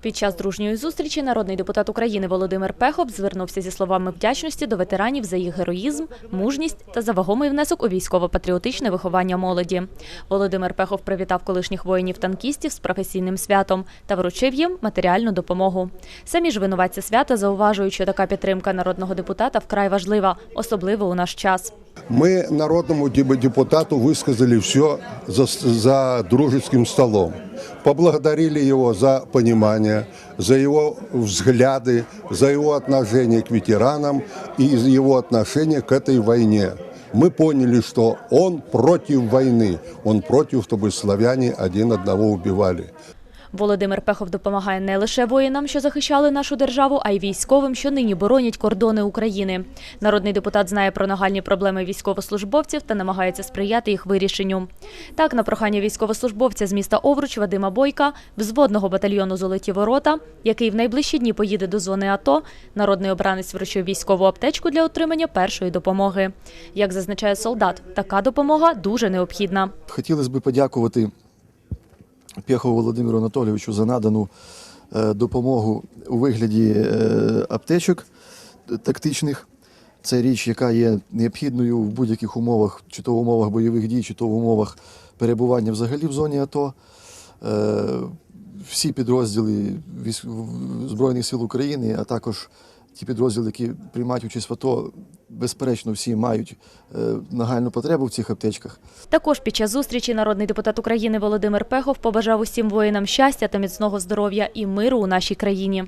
Під час дружньої зустрічі народний депутат України Володимир Пехов звернувся зі словами вдячності до ветеранів за їх героїзм, мужність та за вагомий внесок у військово-патріотичне виховання молоді. Володимир Пехов привітав колишніх воїнів-танкістів з професійним святом та вручив їм матеріальну допомогу. Самі ж винуватці свята зауважують, що така підтримка народного депутата вкрай важлива, особливо у наш час. Мы народному депутату высказали все за, за дружеским столом Поблагодарили его за понимание, за его взгляды, за его отношение к ветеранам и за его отношение к этой войне. Мы поняли, что он против войны, он против, чтобы славяне один одного убивали. Володимир Пехов допомагає не лише воїнам, що захищали нашу державу, а й військовим, що нині боронять кордони України. Народний депутат знає про нагальні проблеми військовослужбовців та намагається сприяти їх вирішенню. Так, на прохання військовослужбовця з міста Овруч Вадима Бойка, взводного батальйону Золоті ворота, який в найближчі дні поїде до зони АТО, народний обранець вручив військову аптечку для отримання першої допомоги. Як зазначає солдат, така допомога дуже необхідна. Хотілося б подякувати Пєхову Володимиру Анатолійовичу за надану е, допомогу у вигляді е, аптечок тактичних. Це річ, яка є необхідною в будь-яких умовах, чи то в умовах бойових дій, чи то в умовах перебування взагалі в зоні АТО. Е, Всі підрозділи Збройних сил України, а також ті підрозділи, які приймають участь в АТО, безперечно, всі мають е, нагальну потребу в цих аптечках. Також під час зустрічі народний депутат України Володимир Пехов побажав усім воїнам щастя та міцного здоров'я і миру у нашій країні.